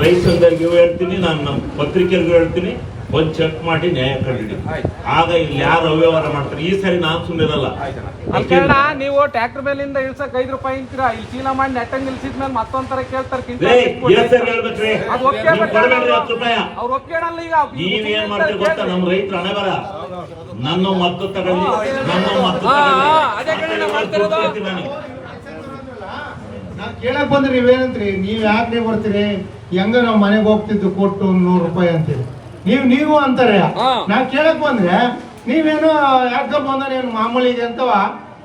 Rice ಸಂಘರಿಗೂ ಹೇಳ್ತೀನಿ ನಾನು ನಮ್ಮ ಪತ್ರಿಕೆಗೂ ಹೇಳ್ತೀನಿ ಒಂದು ಚೆಕ್ ಮಾಡಿ ನ್ಯಾಯ ಕಂಡಿಡಿ. ಆಗ ಇಲ್ಲಿ ಯಾರು ಅವ್ಯವಹಾರ ಮಾಡ್ತಾರೆ? ಈ ಸರಿ ನಾನು ಸುಮ್ಮನಿರಲ್ಲ ಇರಲ್ಲ. ನೀವು ಟ್ರ್ಯಾಕ್ಟರ್ ಮೇಲಿಂದ ಇಳ್ಸಕ್ ಐದು ರೂಪಾಯಿ ಅಂತೀರಾ ಇಲ್ಲಿ ಚೀಲ ಮಾಡಿ ನೆಟ್ಟಂಗ್ ನಿಲ್ಸಿದ್ಮೇಲೆ ಮತ್ತೊಂದರ ಕೇಳ್ತಾರೆ ಅವ್ರು ಒಪ್ಕೊಳ್ಳಲ್ಲ ಈಗ. ನೀವ್ ಏನ್ ಮಾಡ್ತೀರಿ ಗೊತ್ತಾ? ನಮ್ಮ ರೈತರ ನನ್ನ ಮದ್ದು ತಗೊಳ್ಳಿ. ನನ್ನ ಮದ್ದು ನಾನು ಕೇಳಕ್ ಬಂದ್ರೆ ನೀವೇನಂತ್ರಿ? ನೀವ್ ಯಾಕೆ ನೀವು ಬರ್ತೀರಿ ಹೆಂಗ ನಾವ್ ಮನೆಗೆ ಹೋಗ್ತಿದ್ದು ಕೊಟ್ಟು ಒಂದ್ ನೂರು ರೂಪಾಯಿ ಅಂತೇಳಿ. ನೀವ್ ನೀವು ಅಂತಾರೆ. ನಾ ಕೇಳಕ್ ಬಂದ್ರೆ ನೀವೇನು ಯಾಕ ಬಂದ್ರೆ ಏನು ಮಾಮೂಲಿ ಇದೆ ಅಂತವ?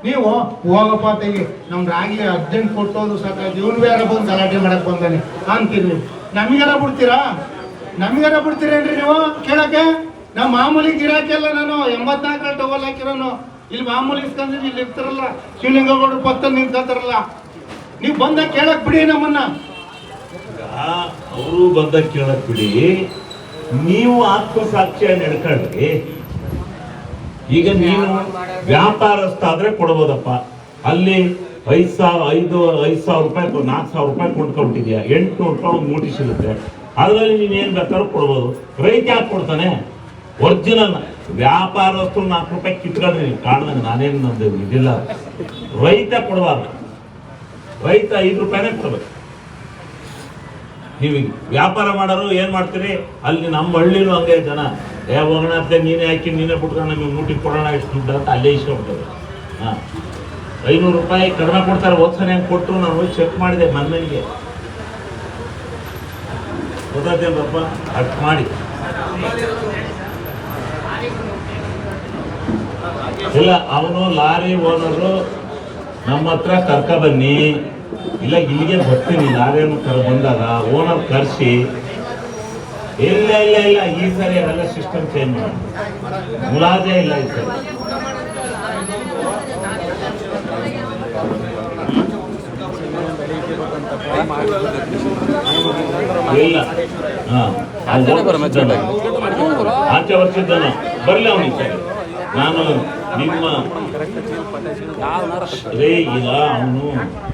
ನೀವು ಹೋಗಪ್ಪ ತೆಗಿ ನಮ್ ರಾಗಿ ಅರ್ಜೆಂಟ್ ಕೊಟ್ಟೋದು ಸಾಕ ಜೀವನ್ ಬೇರೆ ಬಂದು ಗಲಾಟೆ ಮಾಡಕ್ ಬಂದಾನೆ ಅಂತೀರಿ ನೀವು. ನಮಗೆಲ್ಲ ಬಿಡ್ತೀರಾ? ನಮಗೆಲ್ಲ ಬಿಡ್ತೀರೇನ್ರಿ ನೀವು ಕೇಳಕ್ಕೆ? ನಾ ಮಾಮೂಲಿ ಗಿರಾಕಿಲ್ಲ ನಾನು ಎಂಬತ್ನಾಲ್ಕು ಟವಲ್ ಹಾಕಿರೋನು. ಇಲ್ಲಿ ಮಾಮೂಲಿ ಇಸ್ಕೊಂಡ್ರೆ ಇಲ್ಲಿ ಇರ್ತಾರಲ್ಲ ಶಿವಲಿಂಗಗೌಡರು ಪಕ್ಕ ನಿಂತಾರಲ್ಲ ನೀವು ಬಂದಾಗ ಕೇಳಕ್ ಬಿಡಿ ನಮ್ಮನ್ನ. ಅವರು ಬಂದ ಕೇಳಕ್ ಬಿಡಿ. ನೀವು ಆತ್ಮಸಾಕ್ಷ್ಯ ನಡ್ಕೊಳ್ಳಿ ಈಗ ನೀವು ವ್ಯಾಪಾರಸ್ಥ ಆದ್ರೆ ಕೊಡ್ಬೋದಪ್ಪ. ಅಲ್ಲಿ ಐದ್ ಸಾವಿರ, ಐದು, ಐದ್ ಸಾವಿರ ರೂಪಾಯಿ ನಾಲ್ಕು ಸಾವಿರ ರೂಪಾಯಿ ಕೊಂಡ್ಕೊಂಡ್ಬಿಟ್ಟಿದ್ಯಾ? ಎಂಟ್ನೂರು ರೂಪಾಯಿ ಒಂದು ಮೂಟಿ ಸಿಗುತ್ತೆ. ಅದರಲ್ಲಿ ನೀನ್ ಏನ್ ಬೇಕಾದ್ರೂ ಕೊಡ್ಬೋದು. ರೈತ ಯಾಕೆ ಕೊಡ್ತಾನೆ? ಒರಿಜಿನಲ್ ವ್ಯಾಪಾರಸ್ಥರು ನಾಲ್ಕು ರೂಪಾಯಿ ಕಿತ್ಕೊಂಡ್ರಿ ಕಾಣ್ದಂಗೆ ನಾನೇನು ನಂದು? ಇದಿಲ್ಲ. ರೈತ ಕೊಡಬಾರ್ದು. ರೈತ ಐದು ರೂಪಾಯಿನೇ ಕೊಡ್ಬೇಕು. ನೀವು ವ್ಯಾಪಾರ ಮಾಡೋರು ಏನು ಮಾಡ್ತೀರಿ? ಅಲ್ಲಿ ನಮ್ಮ ಹಳ್ಳಿನೂ ಹಂಗೆ ಜನ. ಏ ಅಂತ ನೀನೇ ಹಾಕಿ, ನೀನೇ ಬಿಟ್ಕೊಂಡು ನಮಗೆ ಮೂಟಿ ಕೊಡೋಣ ಎಷ್ಟು ದುಡ್ಡು ಅಂತ ಅಲ್ಲೇ ಇಸ್ಕೊಂಡ್ಬಿಡ್ತಾರೆ ಹಾಂ. ಐನೂರು ರೂಪಾಯಿ ಕಡಿಮೆ ಕೊಡ್ತಾರೆ ಹೋದ್ಸಲ ಹೆಂಗೆ ಕೊಟ್ಟರು ನಾನು ಹೋಗಿ ಚೆಕ್ ಮಾಡಿದೆ ಮೊನ್ನೆಗೆ ಗೊತ್ತಾಯ್ತೇನಪ್ಪ ಅಷ್ಟು ಮಾಡಿ. ಇಲ್ಲ, ಅವನು ಲಾರಿ ಓನರು, ನಮ್ಮ ಹತ್ರ ಕರ್ಕ ಬನ್ನಿ. ಇಲ್ಲ, ಇಲ್ಲಿಗೆ ಬರ್ತೀನಿ. ಲಾರಿಯನ್ನು ಕರ್, ಬಂದಾಗ ಓನರ್ ಕರೆಸಿ. ಇಲ್ಲ ಇಲ್ಲ ಇಲ್ಲ, ಈ ಸರಿ ಅದೆಲ್ಲ ಸಿಸ್ಟಮ್ ಚೇಂಜ್ ಮಾಡಿ ಮುಲಾಜೆ ಇಲ್ಲ ಈ ಸರಿ. ಇಲ್ಲ. ಹಾಂ, ಆಚೆ ವರ್ಷದ್ದನ ಬರ್ಲಿ ಅವನಿಗೆ ಸರಿ. ನಾನು ನಿಮ್ಮ ರೇ ಇಲ್ಲ, ಅವನು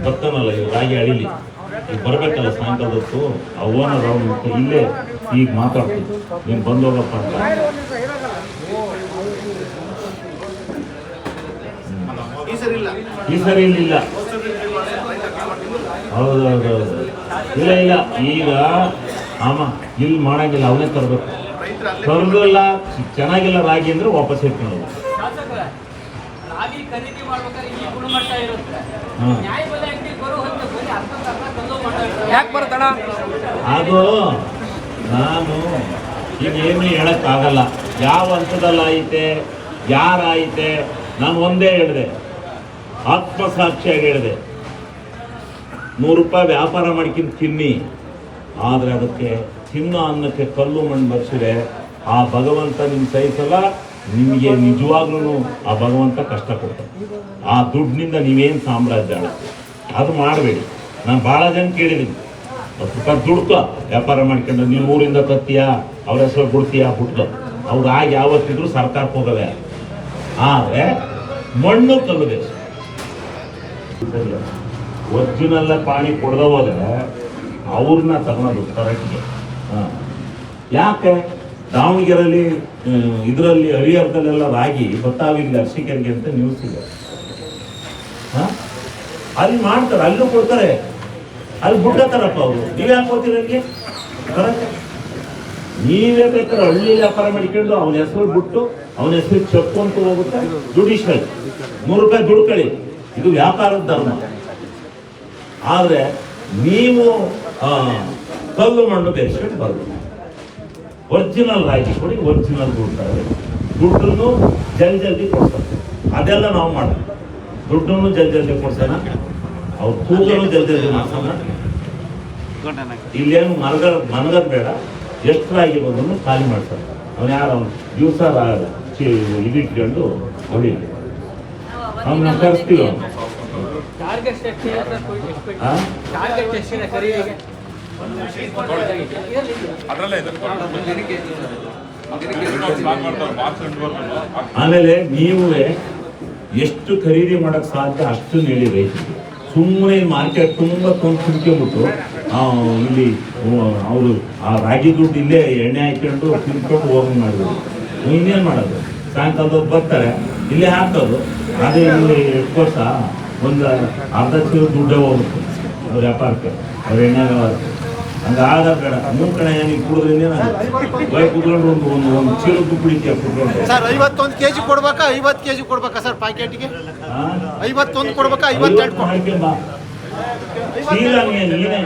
ಬರ್ತಾನಲ್ಲ ಈಗ ರಾಗಿ ಅಳಿಲಿ. ಈಗ ಬರ್ಬೇಕಲ್ಲ ಸಾಯಂಕಾಲದ ಹೊತ್ತು ಅವನ ಓನರ್ ಅಂತ ಇಲ್ಲೇ ಈಗ ಮಾತಾಡ್ತೀನಿ. ನೀನು ಬಂದೋಗಪ್ಪ ಅಂತ. ಈ ಸರಿ ಇಲ್ಲ. ಹೌದೌದು ಇಲ್ಲ ಇಲ್ಲ. ಈಗ, ಆಮ, ಇಲ್ಲಿ ಮಾಡೋಂಗಿಲ್ಲ, ಅವನೇ ತರಬೇಕು. ತರದಿಲ್ಲ ಚೆನ್ನಾಗಿಲ್ಲ ರಾಗಿ ಅಂದ್ರೆ ವಾಪಸ್ ಇಟ್ಕೊಳ್ಳೋದು ಮಾಡ್ತಾರೆ ಯಾಕೆ ಅದು ನಾನು ಈಗ ಏನು ಹೇಳಕ್ಕಾಗಲ್ಲ. ಯಾವ ಹಂತದಲ್ಲಿ ಐತೆ ಯಾರಾಯ್ತೆ ನಾನು ಒಂದೇ ಹೇಳಿದೆ. ಆತ್ಮಸಾಕ್ಷಿಯಾಗಿ ಹೇಳಿದೆ. ನೂರು ರೂಪಾಯಿ ವ್ಯಾಪಾರ ಮಾಡ್ಕೊಂಡು ತಿನ್ನಿ. ಆದರೆ ಅದಕ್ಕೆ ತಿನ್ನೋ ಅನ್ನಕ್ಕೆ ಕಲ್ಲು ಮಣ್ಣು ಬರ್ಸಿದ್ರೆ ಆ ಭಗವಂತ ನಿಮ್ಮ ಸಹಿಸಲ್ಲ, ನಿಮಗೆ ನಿಜವಾಗ್ಲೂ ಆ ಭಗವಂತ ಕಷ್ಟ ಕೊಡ್ತಾನೆ. ಆ ದುಡ್ಡಿನಿಂದ ನೀವೇನು ಸಾಮ್ರಾಜ್ಯ ಅದು ಮಾಡಬೇಡಿ. ನಾನು ಭಾಳ ಜನ ಕೇಳಿದ್ದೀನಿ. ರೂಪಾಯಿ ದುಡ್ಕೊ, ವ್ಯಾಪಾರ ಮಾಡ್ಕೊಂಡು ನೀವು ಊರಿಂದ ತತ್ತೀಯ, ಅವ್ರ ಹೆಸರು ಕೊಡ್ತೀಯ ಹುಟ್ಟ ಅವ್ರು ಆಗಿ ಯಾವತ್ತಿದ್ರು ಸರ್ಕಾರಕ್ಕೆ ಹೋಗಲ್ಲ ಆದರೆ ಮಣ್ಣು ಕಲ್ಲು ಬೇಕು. ಒರಿಜಿನಲ್ಲ ಪಾಣಿ ಕೊಡದ ಹೋದ್ರೆ ಅವ್ರನ್ನ ತಗೊಳೋದು ಕರೆಕ್ಟ್ಗೆ ಯಾಕೆ ದಾವಣಗೆರೆಯಲ್ಲಿ ಇದರಲ್ಲಿ ಹರಿಹರದಲ್ಲೆಲ್ಲ ರಾಗಿ ಗೊತ್ತಾವಿಲ್ಲ ಅರ್ಶಿಕರಿಗೆ ಅಂತ ನ್ಯೂಸ್ ಇದೆ. ಅಲ್ಲಿ ಮಾಡ್ತಾರೆ, ಅಲ್ಲೂ ಕೊಡ್ತಾರೆ. ಅಲ್ಲಿ ಬಿಡ್ತಾರಪ್ಪ ಅವರು. ನೀವು ಯಾಕೆ ಕೊಡ್ತೀರ ನೀವೇ ಬೇಕಾದ್ರೆ ಹಳ್ಳಿ ವ್ಯಾಪಾರ ಮಾಡಿಕೊಂಡು ಅವನ ಹೆಸರು ಬಿಟ್ಟು, ಅವನ ಹೆಸರು ಚಪ್ಪು ಹೋಗುತ್ತೆ ಜುಡಿಷಿಯಲ್ ನೂರು ರೂಪಾಯಿ ದುಡ್ಕೊಳ್ಳಿ. ಇದು ವ್ಯಾಪಾರದ ಧರ್ಮ. ಆದರೆ ನೀವು ಕಲ್ಲು ಮಣ್ಣು ಬೇಸ್ಕೊಂಡು ಬರಬೇಕು ಒರಿಜಿನಲ್ ರಾಗಿ ಕೊಡಿ ಒರಿಜಿನಲ್ ದುಡ್ತಾರೆ ದುಡ್ಡನ್ನು ಜಲ್ ಜಲ್ದಿ ಕೊಡ್ತಾರೆ ಅದೆಲ್ಲ ನಾವು ಮಾಡೋದು ದುಡ್ಡನ್ನು ಜಲ್ ಜಲ್ದಿ ಕೊಡ್ತಾನ ಅವ್ರ ಕೂದಲು ಜಲ್ ಜಲ್ದಿ ಮಾಡ್ತಾನ ಇಲ್ಲೇನು ಮನಗದ ಮನಗದ್ ಬೇಡ. ಎಷ್ಟು ರಾಗಿ ಬಂದ್ರು ಖಾಲಿ ಮಾಡ್ತಾರೆ ಅವ್ನು ಯಾರು ಅವ್ನು ದಿವಸ ಇದಿಟ್ಕೊಂಡು ಹೊಡಿ ಅವ್ನ ಕರೆಸ್ತೀವಿ ಆಮೇಲೆ ನೀವು ಎಷ್ಟು ಖರೀದಿ ಮಾಡಕ್ ಸಾಧ್ಯ ಅಷ್ಟು ನೀಡಿ ರೈತರಿಗೆ. ಸುಮ್ಮನೆ ಮಾರ್ಕೆಟ್ ತುಂಬ ಕೊಂಡು ಕುಡ್ಕೊಂಬಿಟ್ಟು ಇಲ್ಲಿ ಅವರು, ಆ ರಾಗಿ ದುಡ್ಡು ಇಲ್ಲೇ ಎಣ್ಣೆ ಹಾಕೊಂಡು ತಿನ್ಕೊಂಡು ಹೋಗಿ ಮಾಡಿದ್ರು ಇನ್ನೇನು ಮಾಡೋದು? ಸಾಯಂಕಾಲದವ್ರು ಬರ್ತಾರೆ, ಇಲ್ಲೇ ಹಾಕೋದು ಅದೇ ಇಲ್ಲಿ ವರ್ಷ? ಒಂದು ಅರ್ಧ ಚೀಲ ದುಡ್ಡೇ ಹೋಗುತ್ತೆ. ಅವ್ರ ವ್ಯಾಪಾರಕ್ಕೆ. ಅವ್ರ ಎಣ್ಣೆ ಹಂಗೆ ಆಧಾರ್ ಬೇಡ ಮೂರು ಕಡೆ ಏನಿಗೆ ಕುಡಿದ್ರೆ ಬೈ ಕುತ್ಕೊಂಡು ಒಂದು ಒಂದು ಒಂದು ಚೀಲ ಕುಡಿತೀಯ ಕುತ್ಕೊಂಡು ಸರ್ ಐವತ್ತೊಂದು ಕೆ ಜಿ ಕೊಡ್ಬೇಕಾ? ಐವತ್ತು ಕೆ ಜಿ ಕೊಡ್ಬೇಕಾ ಸರ್ ಪ್ಯಾಕೆಟ್ಗೆ? ಐವತ್ತೊಂದು ಕೊಡ್ಬೇಕಾ? ಐವತ್ತೆರಡು. ಚೀಲ ಎಷ್ಟು ನೀನೇ?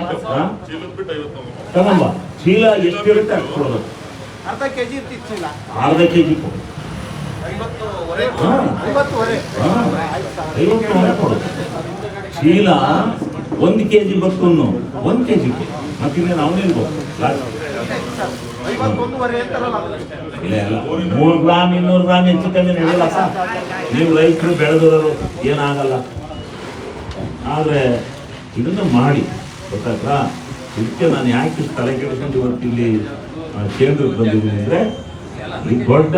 ತಗೊಂಬ ಚೀಲ ಎಷ್ಟಿರುತ್ತೆ ಅಷ್ಟು ಕೊಡೋದು. ಅರ್ಧ ಕೆ ಜಿ ಇರ್ತಿತ್ತು ಚೀಲ. ಅರ್ಧ ಕೆ ಜಿ ಕೊಡು. ಐವತ್ತು ಕೊಡು. ಚೀಲ ಒಂದು ಕೆ ಜಿ ಬರ್ತನ್ನು ಒಂದು ಕೆ ಜಿ ಐವತ್ತೊಂದುವರೆ ಅಂತಾರಲ್ಲ ಇಲ್ಲ ಇಲ್ಲ. ಮೂರು ಗ್ರಾಮ್ ಇನ್ನೂರು ಗ್ರಾಮ್ ಹೆಚ್ಚು ಕಮ್ಮಿ ನಡೆಯಲ್ಲಪ್ಪ ನೀವು ರೈತರು ಬೆಳೆದಿರೋರು ಏನಾಗಲ್ಲ. ಆದರೆ ಇದನ್ನು ಮಾಡಿ ಗೊತ್ತಾಯ್ತಾ? ಇದಕ್ಕೆ ನಾನು ಯಾಕೆ ತಲೆ ಕೆಡಿಸ್ಕೊಂಡು ಇವತ್ತು ಇಲ್ಲಿ ಕೇಂದ್ರಕ್ಕೆ ಬಂದಿದ್ದೀನಿ ಅಂದರೆ ಈ ದೊಡ್ಡ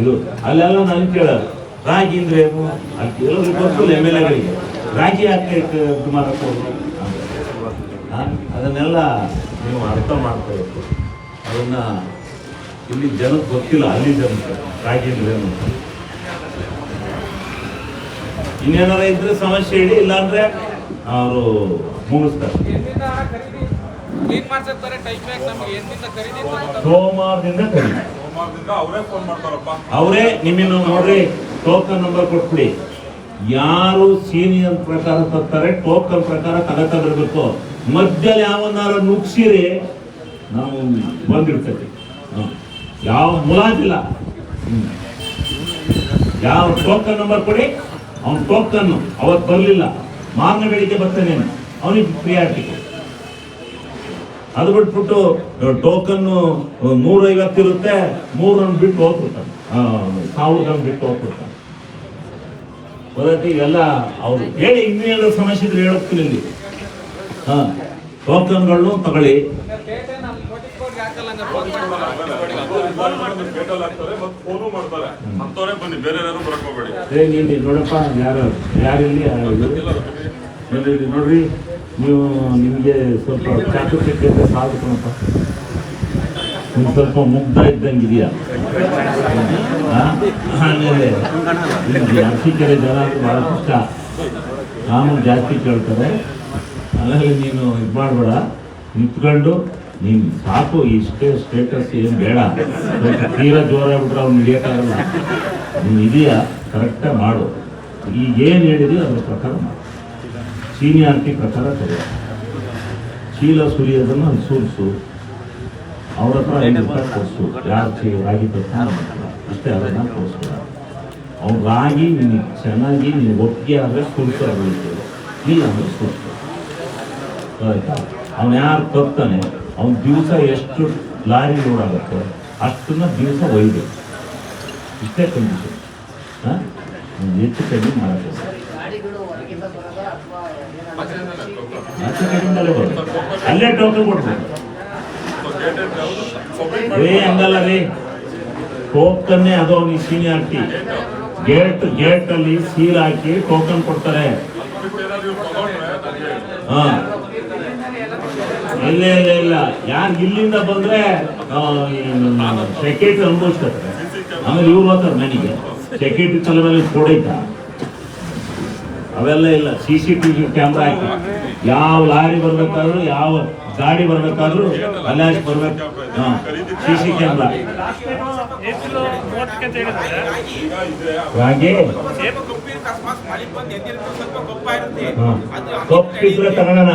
ಇದು ಅಲ್ಲೆಲ್ಲ ನಾನು ಕೇಳೋದು. ರಾಗಿ ಅಂದ್ರೆ ಏನು? ಅಲ್ಲಿ ಕೆಲವ್ರಿಗೆ ಗೊತ್ತಿಲ್ಲ ಎಂ ಎಲ್ ಎಗಳಿಗೆ. ರಾಗಿ ಹಾಕಿ ಇದು ಮಾಡಕ್ಕೆ ಹೋದ್ರು? ಆ, ಅದನ್ನೆಲ್ಲ ನೀವು ಅರ್ಥ ಮಾಡ್ಕೋಬೇಕು ಅದನ್ನ ಇಲ್ಲಿ ಜನಕ್ಕೆ ಗೊತ್ತಿಲ್ಲ ಅಲ್ಲಿ ಜನಕ್ಕೆ ಅಂತ. ಇನ್ನೇನಾರ ಇದ್ರೆ ಸಮಸ್ಯೆ ಇಡಿ, ಇಲ್ಲಾಂದ್ರೆ ಅವರು ಮುಗಿಸ್ತಾರೆ. ಖರೀದಿ ಅವರೇ ನಿಮ್ಮನ್ನು ನೋಡ್ರಿ ಟೋಕನ್ ನಂಬರ್ ಕೊಟ್ಬಿಡಿ. ಯಾರು ಸೀನಿಯರ್ ಪ್ರಕಾರ ತರ್ತಾರೆ ಟೋಕನ್ ಪ್ರಕಾರ ತಗೋತಿರ್ಬೇಕು ಮಧ್ಯದಲ್ಲಿ ಯಾವನ್ನಾರ ನುಗ್ಸಿರಿ ನಾವು ಬಂದಿರ್ತೈತಿ. ಹ. ಯಾವ ಮುಲಾಜಿಲ್ಲ. ಯಾವ ಟೋಕನ್ ನಂಬರ್ ಕೊಡಿ. ಅವ್ನು ಟೋಕನ್ನು ಅವತ್ತು ಬರಲಿಲ್ಲ. ಮಾರ್ನ ಬೆಳಿಗ್ಗೆ ಬರ್ತಾನೆ ಅವನಿಗೆ ಪ್ರಿಯಾರಿಟಿ ಅದು ಬಿಟ್ಬಿಟ್ಟು ಟೋಕನ್ನು ನೂರೈವತ್ತು ಇರುತ್ತೆ, ಮೂರನ್ನು ಬಿಟ್ಟು ಹೋಗ್ಬಿಡ್ತಾನೆ. ಸಾವಿರದ ಬಿಟ್ಟು ಹೋಗ್ಬಿಡ್ತಾನೆ. ಗೊತ್ತಾಯ್ತು ಇವೆಲ್ಲ ಅವರು ಹೇಳಿ ಇನ್ನೇನು ಸಮಸ್ಯೆ ಇದ್ರೆ ಹೇಳುತ್ತೀನಿ ಇಲ್ಲಿ ಹಾಂ, ಟೋಕನ್ಗಳನ್ನು ತಗೊಳ್ಳಿ. ನೋಡಪ್ಪ, ಯಾರು ಯಾರಿಲ್ಲಿ ಯಾರು ನೋಡ್ರಿ, ನೀವು ನಿಮಗೆ ಸ್ವಲ್ಪ ಚಾತುರ್ಯತೆ ಸಾಕು ಕಣಪ್ಪ ನೀವು ಸ್ವಲ್ಪ ಮುಗ್ಧ ಇದ್ದಂಗೆ ಇದೆಯಾ. ಇಲ್ಲಿ ಅರಸೀಕೆರೆ ಜನ ಭಾಳ ಕಷ್ಟ. ಆಮೇಲೆ ಜಾಸ್ತಿ ಕೇಳ್ತಾರೆ. ಆಮೇಲೆ ನೀನು ಇದು ಮಾಡಬೇಡ. ನಿಂತ್ಕೊಂಡು ನೀನು ಸಾಕು ಇಷ್ಟೇ ಸ್ಟೇಟಸ್ ಏನು ಬೇಡ. ತೀರಾ ಜೋರ ಜೋರಾಗ್ಬಿಟ್ರೆ ಅವ್ನು ಹಿಡಿಯೋಕ್ಕಾಗಲ್ಲ. ನೀನು ಇದೆಯಾ ಕರೆಕ್ಟಾಗಿ ಮಾಡು. ಈಗ ಏನು ಹೇಳಿದೆಯೋ ಅದ್ರ ಪ್ರಕಾರ ಮಾಡು. ಸೀನಿಯಾರಿಟಿ ಪ್ರಕಾರ ತಗೋ ಚೀಲ ಸುರಿಯೋದನ್ನು ಅಲ್ಲಿ ಸುರಿಸು ಅವ್ರ ಹತ್ರ ಐದು ರೂಪಾಯಿ ಕೊಡಿಸು. ಯಾರು ಚೀ, ರಾಗಿ ಅಷ್ಟೇ, ಅದನ್ನು ಕೊಡಿಸ್ಬೇಡ ಅವ್ರು ರಾಗಿ ನಿನಗೆ ಚೆನ್ನಾಗಿ, ನೀನು ಒಪ್ಪಿಗೆ ಆದರೆ ಸುರಿಸು ಬೆಳಿತೇವೆ ಇಲ್ಲ ಅಂದರೆ ಸುರಿಸು ಆಯ್ತಾ. ಅವ್ನು ಯಾರು ತರ್ತಾನೆ, ಅವ್ನ ದಿವಸ ಎಷ್ಟು ಲಾರಿ ಲೋಡ್ ಆಗುತ್ತೆ, ಅಷ್ಟನ್ನ ದಿವಸ ಒಯ್ಬೇಕು ಇಷ್ಟೇ ಕಂಡೀಷನ್. ಹಾಂ? ಹೆಚ್ಚು ಕಡಿಮೆ ಬರುತ್ತೆ ಅಲ್ಲೇ ಟೋಕನ್ ಕೊಡ್ಬೇಕು. ರೇ ಹಂಗಲ್ಲ ರೀ. ಟೋಕನ್ನೇ ಅದು ಅವ್ನಿಗೆ ಸೀನಿಯಾರಿಟಿ ಗೇಟ್ ಗೇಟ್ ಅಲ್ಲಿ ಸೀಲ್ ಹಾಕಿ ಟೋಕನ್ ಕೊಡ್ತಾರೆ. ಹಾ. ಇಲ್ಲ ಇಲ್ಲ ಇಲ್ಲ ಯಾರು ಇಲ್ಲಿಂದ ಬಂದ್ರೆ ಸೆಕ್ಯೂರಿಟಿ ಅನುಭವಿಸ್ತಾರೆ ಆಮೇಲೆ ಇವ್ರು ಬರ್ತಾರೆ ನನಗೆ ಸೆಕ್ಯೂರಿಟಿ ತಲೆ ಮೇಲೆ ಕೊಡೈತ ಅವೆಲ್ಲ ಇಲ್ಲ. C C T V camera ಹಾಕಿ. ಯಾವ ಲಾರಿ ಬರ್ಬೇಕಾದ್ರು ಯಾವ ಗಾಡಿ ಬರ್ಬೇಕಾದ್ರು ಅಲ್ಲೇ ಹಾಕಿ ಬರ್ಬೇಕು. ಹಾ. ಸಿ ಸಿ ಕ್ಯಾಮ್ರಾ ಹಾಗೆ. ಕಪ್ಪಿದ್ರೆ ತಗೊಳ್ಳೋಣ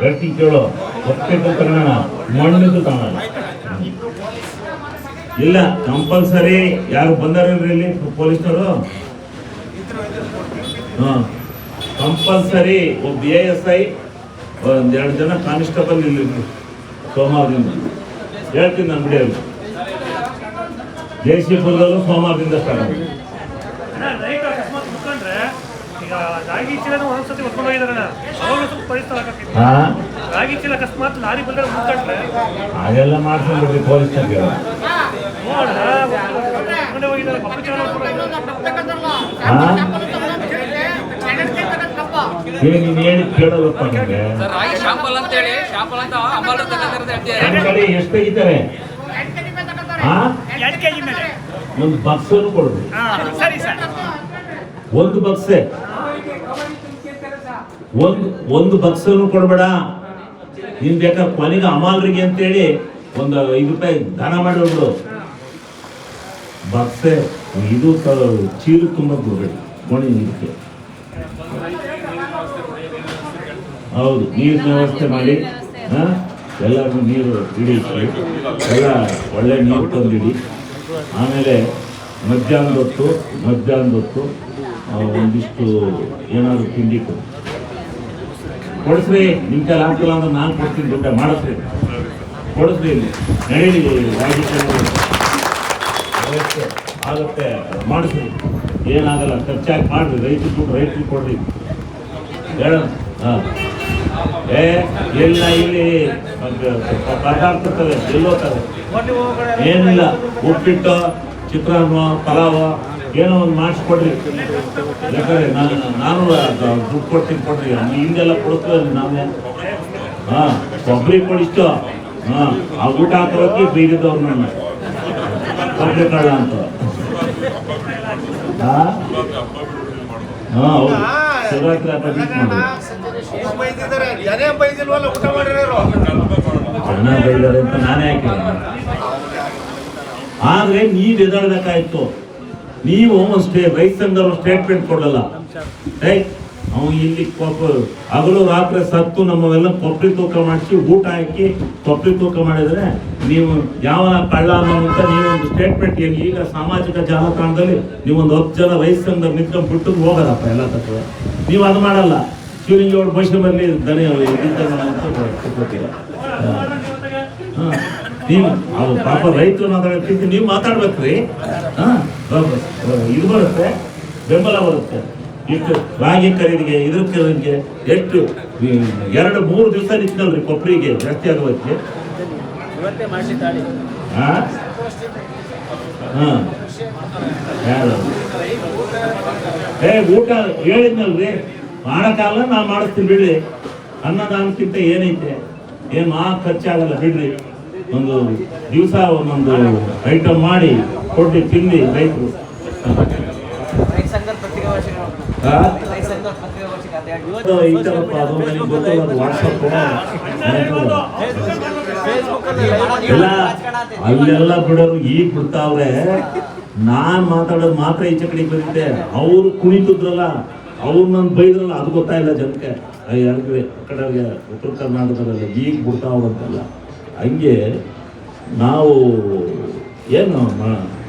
ಗಟ್ಟಿ ಕೇಳೋ. ಕಪ್ಪಿದ್ರೆ ತಾಣ ಮಣ್ಣಿದ್ದು ತಾಣ ಇಲ್ಲ ಕಂಪಲ್ಸರಿ ಯಾರು ಬಂದಾರೇನ್ರಿ ಇಲ್ಲಿ, ಪೊಲೀಸರು? ಹಾ. ಕಂಪಲ್ಸರಿ ಒಬ್ಬ ಎ ಎಸ್ ಐ ಒಂದೆರಡು ಜನ ಕಾನ್ಸ್ಟೇಬಲ್ ಇಲ್ಲಿ ಸೋಮವಾರದಿಂದ. ಹೇಳ್ತೀನಿ ನಾನು ಬಿಡಿ ಜಯಸಿಪುರದಲ್ಲೂ ಸೋಮವಾರದಿಂದ ಸ್ಟಾರ್ಟ್ ಆಗುತ್ತೆ ನೈಟ್ ಅಕಸ್ಮಾತ್ ಕುತ್ಕೊಂಡ್ರೆ ಈಗ ರಾಗಿ ಚೀಲನ ಒಂದೊಂದ್ಸತಿ ಹೊತ್ಕೊಂಡು ಹೋಗಿದಾರಣ ಅವಾಗ ಸ್ವಲ್ಪ ಪರಿಸ್ಥಿತಿ ಆಗಕ್ಕೆ ಹಾ ರಾಗಿ ಚೀಲ ಅಕಸ್ಮಾತ್ ಲಾರಿ ಬಂದ್ರೆ ಮುಟ್ಕೊಂಡ್ರೆ ಅದೆಲ್ಲ ಮಾಡ್ಕೊಂಡ್ಬಿಡ್ರಿ ಪೊಲೀಸ್ನಾಗ ನೋಡ್ರ ಹೊತ್ಕೊಂಡೆ ಹೋಗಿದ್ದಾರೆ ಕಪ್ಪು ಚೀಲ ನೋಡ್ಕೊಂಡು ಹೋಗಿದ್ದಾರೆ. ಹಾ ಏ ನೀನು ಹೇಳಿ ಕೇಳಲ್ಲಪ್ಪ ನನಗೆ ಸರ್ ರಾಗಿ ಶಾಂಪಲ್ ಅಂತ ಹೇಳಿ ಶಾಂಪಲ್ ಅಂತ ಅಮಲ್ ತಗೋತಾರೆ ಹೇಳ್ತೀವಿ ನನ್ನ ಕಡೆ ಎಷ್ಟು ತೆಗಿತಾರೆ ಒಂದು ಬಕ್ಸನ್ನು ಕೊಡ್ರಿ. ಹಾಂ ಸರಿ ಸರ್. ಒಂದು ಬಕ್ಸೆ? ಒಂದು ಒಂದು ಬಕ್ಸನ್ನು ಕೊಡ್ಬೇಡ. ನಿನ್ ಬೇಕಾದ್ರೆ ಕೊನೆಗೆ ಅಮಾಲ್ರಿಗೆ ಅಂತೇಳಿ ಒಂದು ಐದು ರೂಪಾಯಿ ದಾನ ಮಾಡಿ ಹೋಗ್ಬಿಡು. ಬಕ್ಸೆ ಇದು ಚೀರು ತುಂಬ ಕೊಡ್ಬೇಡಿ ಗೋಣಿ ಇದಕ್ಕೆ ಹೌದು ನೀರಿನ ವ್ಯವಸ್ಥೆ ಮಾಡಿ. ಹಾಂ? ನೀರು ಇಡಿ. ಎಲ್ಲ ಒಳ್ಳೆ ನೀರು ತಂದಿಡಿ. ಆಮೇಲೆ ಮಧ್ಯಾಹ್ನದ ಹೊತ್ತು ಮಧ್ಯಾಹ್ನದ ಹೊತ್ತು ಆ, ಒಂದಿಷ್ಟು ಏನಾದರೂ ತಿಂಡಿ ಕೊಡಿ. ಕೊಡಿಸ್ರಿ ನಿಮ್ಮ ಕೈಲಿ ಆಗ್ತಿಲ್ಲ ಅಂದ್ರೆ ನಾನು ಕೊಡ್ತೀನಿ, ದುಡ್ಡ ಮಾಡಿಸ್ರಿ. ಕೊಡಿಸ್ರಿ ಇಲ್ಲಿ. ನಡೀಲಿ ಆಗುತ್ತೆ, ಮಾಡಿಸ್ರಿ. ಏನಾಗಲ್ಲ, ಖರ್ಚಾಗಿ ಮಾಡ್ರಿ, ರೈತರು ದುಡ್ಡು, ರೈತರು ಕೊಡ್ರಿ. ಹೇಳ. ಹಾಂ. ಏ, ಎಲ್ಲ ಇಲ್ಲಿ ಪದಾರ್ಥ ಎಲ್ಲೋತಾರೆ ಏನಿಲ್ಲ, ಉಪ್ಪಿಟ್ಟು, ಚಿತ್ರಾನ್ನ, ಪಲಾವ. ಏನೋ ಒಂದು ಮಾಡಿಸ್ಕೊಡ್ರಿ ಯಾಕಂದ್ರೆ ನಾನು ನಾನು ದುಡ್ಡು ಕೊಡ್ತೀನಿ ಕೊಡ್ರಿ. ಹಿಂದೆಲ್ಲ ಕೊಡ್ತೀವಿ ನಾವೇ ಹಾ, ಕೊಬ್ಬರಿ ಕೊಡಿಸ್ತು ಹಾ, ಆ ಊಟ ಹಾಕೋಕೆ ಬೀಗಿದವ್ರು ನನ್ನ. ಕೊಬ್ಬರಿ ಅಂತ. ಹಾಂ? ಹಾಂ, ಹೌದು. ಅಂತ ನಾನೇ ಆದ್ರೆ ನೀವು ಅಷ್ಟೇ ಸ್ಟೇ ರೈತ ಸ್ಟೇಟ್ಮೆಂಟ್ ಕೊಡಲ್ಲ ಹೇಯ್ ಅವ ಇಲ್ಲಿ ಕೊಪ್ಪ ಹಗಲು ರಾತ್ರಿ ಸತ್ತು ನಮ್ಮವೆಲ್ಲ ಕೊಬ್ಬರಿ ತೂಕ ಮಾಡಿಸಿ ಊಟ ಹಾಕಿ ಕೊಪ್ಪಿ ತೂಕ ಮಾಡಿದ್ರೆ ನೀವು ಯಾವ ಕಳ್ಳ ಅಂತ ನೀವು ಒಂದು ಸ್ಟೇಟ್ಮೆಂಟ್ ಏನು ಈಗ ಸಾಮಾಜಿಕ ಜಾಲತಾಣದಲ್ಲಿ ನೀವೊಂದು ಹತ್ತು ಜನ ವಯಸ್ಸಂದ್ರೆ ನಿಂತ್ಕೊಂಡು ಬಿಟ್ಟು ಹೋಗೋದಪ್ಪ ಎಲ್ಲ ತತ್ವ ನೀವು ಅದು ಮಾಡಲ್ಲ ಶಿವಲಿಂಗೇಗೌಡ ಬರಲಿ ದನಿ ಹಾಂ ಅಂತ. ಹಾ. ನೀವು ಅವ್ರು ಪಾಪ ರೈತರು ಮಾತಾಡೋಕ್ಕಿಂತ ನೀವು ಮಾತಾಡ್ಬೇಕ್ರಿ. ಹಾ. ಇದು ಬರುತ್ತೆ ಬೆಂಬಲ ಬರುತ್ತೆ. ಇಷ್ಟು ರಾಗಿ ಖರೀದಿಗೆ ಇದ್ರ ಖರೀದಿಗೆ ಎಷ್ಟು ಎರಡು ಮೂರು ದಿವಸ ನಿಂತಲ್ರಿ ಕೊಬ್ಬರಿಗೆ ಜಾಸ್ತಿ ಆಗೋದಕ್ಕೆ. ಹಾಂ? ಹಾಂ. ಯಾರು? ಏ ಊಟ ಹೇಳಿದ್ನಲ್ರಿ. ಮಾಡೋಕ್ಕಾಗಲ್ಲ ನಾ ಮಾಡಿಸ್ತೀನಿ ಬಿಡ್ರಿ. ಅನ್ನದಾನಕ್ಕಿಂತ ಏನೈತೆ? ಏನು ಮಾ ಖರ್ಚಾಗಲ್ಲ ಬಿಡ್ರಿ. ಒಂದು ದಿವಸ ಒಂದೊಂದು ಐಟಮ್ ಮಾಡಿ ಕೊಟ್ಟು ತಿನ್ನಿ ರೈತರು. ಎಲ್ಲ ಅಲ್ಲೆಲ್ಲ ಬಿಡೋರು ಈಗ ಬಿಡ್ತಾವ್ರೆ. ನಾನ್ ಮಾತಾಡೋದು ಮಾತ್ರ ಈಚೆ ಕಡೆ ಬಂದಿದ್ದೆ ಅವ್ರು ಕುಣಿತಿದ್ರಲ್ಲ ಅವ್ರು ನನ್ ಬೈದ್ರಲ್ಲ ಅದು ಗೊತ್ತಾಯಿಲ್ಲ ಜನಕ್ಕೆ. ಯಾರಿಗೆ ಕಡೆಗೆ ಉತ್ತರ ಕರ್ನಾಟಕದಲ್ಲಿ ಈಗ ಬಿಡ್ತಾವ್ರಂತಲ್ಲ. ಹಂಗೆ ನಾವು ಏನು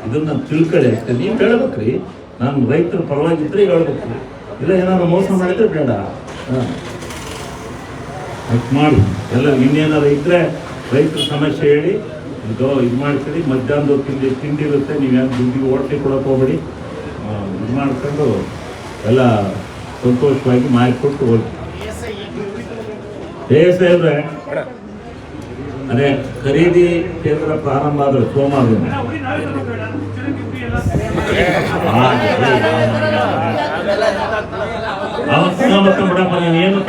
ಇದನ್ನು ತಿಳ್ಕೊಳ್ಳಿ ಅಷ್ಟೇ ನೀವು ಹೇಳ್ಬೇಕ್ರಿ. ನಾನು ರೈತರ ಪರವಾಗಿದ್ರೆ ಹೇಳ್ಬೇಕು ಇಲ್ಲ ಏನಾದ್ರು ಮೋಸ ಮಾಡಿದ್ರೆ ಬೇಡ. ಹಾಂ. ಮಾಡಿ. ಎಲ್ಲ ಇನ್ನೇನಾದ್ರು ಇದ್ರೆ ರೈತರ ಸಮಸ್ಯೆ ಹೇಳಿ ಇದು ಇದು ಮಾಡ್ತೀರಿ ಮಧ್ಯಾಹ್ನದ ತಿಂಡಿ ತಿಂಡಿ ಇರುತ್ತೆ ನೀವೇನು ದುಡ್ಡಿಗೆ ಓಟ್ಲಿ ಕೊಡಕ್ಕೆ ಹೋಗ್ಬೇಡಿ. ಇದು ಮಾಡ್ಕೊಂಡು ಎಲ್ಲ ಸಂತೋಷವಾಗಿ ಮಾಡಿಕೊಟ್ಟು ಹೋಗಿ. ಏ ಸಾಹೇಬ್ರೆ ಅದೇ ಖರೀದಿ ಕೇಂದ್ರ ಪ್ರಾರಂಭ ಆದ್ರೆ ಸೋಮವಾರದಿಂದ ನೀನು ಏನು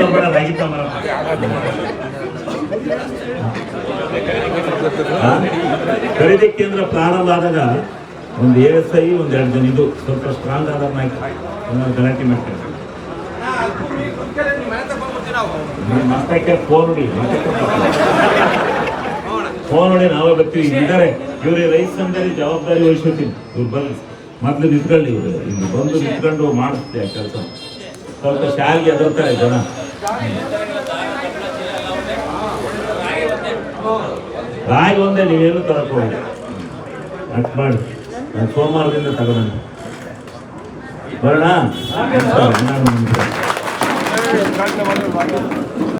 ಖರೀದಿ ಕೇಂದ್ರ ಪ್ರಾರಂಭ ಆದಾಗ ಒಂದು ಏಳು ಎಸ್ ಐ ಒಂದು ಎರಡು ಜನ ಇದು ಸ್ವಲ್ಪ ಸ್ಟ್ರಾಂಗ್ ಆದ ಗಲಾಟೆ ಮಾಡ್ತಾರೆ. ನೀವು ಮಾತಾಡ್ಕೆ ಫೋನ್ ನೋಡಿ ಫೋನ್ ನೋಡಿ ನಾವೇ ಬರ್ತೀವಿ. ಇದ್ದಾರೆ. ಇವ್ರಿಗೆ ರೈಸ್ ಸಂಘದಲ್ಲಿ ಜವಾಬ್ದಾರಿ ವಹಿಸ್ಕೊತೀನಿ ಇವ್ರು ಬಂದು ಮೊದ್ಲು ನಿಂತ್ಕೊಳ್ಳಿ ಇವರು. ಇಲ್ಲಿ ಬಂದು ನಿಂತ್ಕೊಂಡು ಮಾಡಿಸ್ತೀಯ ಕೆಲಸ. ಸ್ವಲ್ಪ ಶಾಲೆಗೆ ಎದುರ್ತಾರೆ ಜನ. ರಾಗಿ ಒಂದೇ ನೀವೇನು ತರಕೋಡಿ ಅಟ್ ಮಾಡಿ. ನಾನು ಸೋಮವಾರದಿಂದ ತಗೊಂಡು ಬರೋಣ?